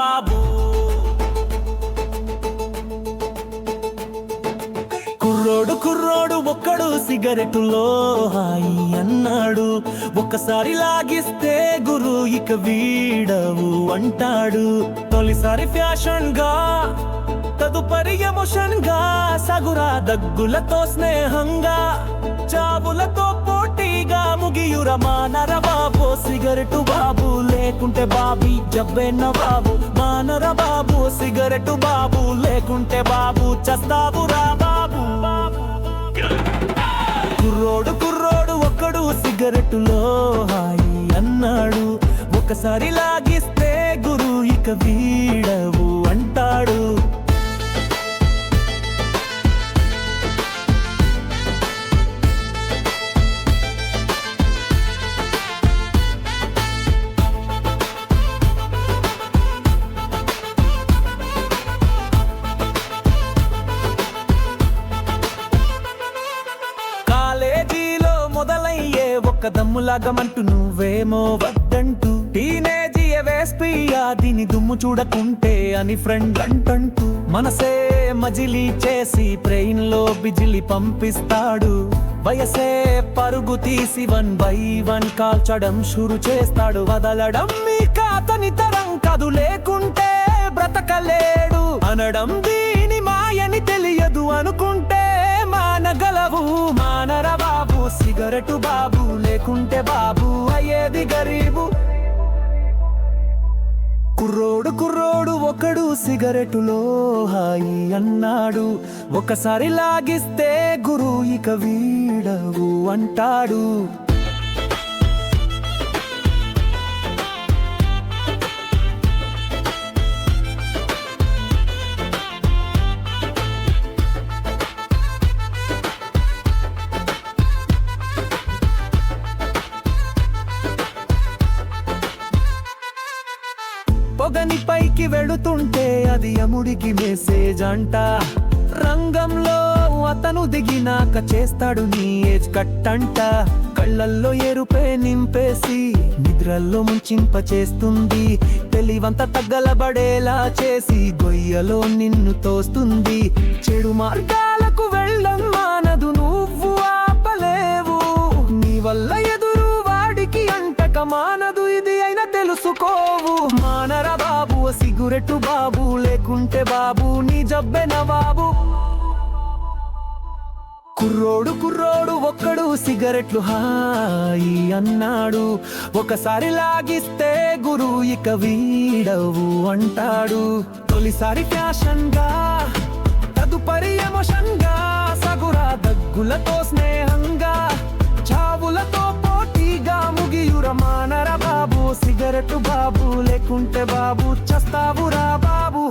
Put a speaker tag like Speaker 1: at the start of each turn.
Speaker 1: బాబు. కుర్రోడు కుర్రోడు ఒక్కడు సిగరెట్టులో హాయి అన్నాడు. ఒక్కసారి లాగిస్తే గురు ఇక వీడవు అంటాడు. తొలిసారి ఫ్యాషన్గా తదుపరి ఎమోషన్గా సగురా దగ్గులతో స్నేహంగా చావులతో పోటీ ముగియుర మానర బాబు సిగరెటు బాబు లేకుంటే బాబీ జబ్బెన్న బాబు. మానర బాబు సిగరెటు బాబు లేకుంటే బాబు చస్తావు రా బాబు. కుర్రోడు కుర్రోడు ఒక్కడు సిగరెటులో హాయి అన్నాడు. ఒకసారి లాగిస్తే గురు ఇక వీ దమ్ములాగమంటూ నువ్వేమో వద్దంటూ. టీనేజీ వేస్పియా దీని దుమ్ము చూడకుంటే అని ఫ్రెండ్ అంటంటూ. మనసే మజిలీ చేసి ట్రైన్లో బిజిలి పంపిస్తాడు. వయసే పరుగు తీసి వన్ బై వన్ కాల్చడం షురు చేస్తాడు. వదలడం మీ కాతని తరం కదు లేకుంటే బ్రతకలేడు అనడం దీ సిగరెట్ బాబు లేకుంటే బాబు అయ్యేది గరీబు. కుర్రోడు కుర్రోడు ఒకడు సిగరెటులో హాయి అన్నాడు. ఒకసారి లాగిస్తే గురు ఇక వీడవు అంటాడు. పొగని పైకి వెళుతుంటే అది అముడికి మెసేజ్ అంట. రంగంలో అతను దిగినాక చేస్తాడు నీ ఏజ్ కట్టంట కళ్ళల్లో ఎరుపే నింపేసి నిద్రల్లో ముంచింప చేస్తుంది. తెలివంత తగ్గలబడేలా చేసి గొయ్యలో నిన్ను తోస్తుంది. చెడు మార్గాలకు వెళ్ళం తెలుసుకోవు మానర బాబు సిగురెట్టు బాబు లేకుంటే బాబు నీ జబ్బెన బాబు కుర్రోడు కుర్రోడు ఒక్కడు సిగరెట్లు హాయి అన్నాడు. ఒకసారి లాగిస్తే గురు ఇక వీడవు అంటాడు. తొలిసారి ఫ్యాషన్గా తదుపరి ఎమోషన్గా సగురా దగ్గులతో స్నేహం చేసుకుంటే బాబు చస్తావురా బాబు.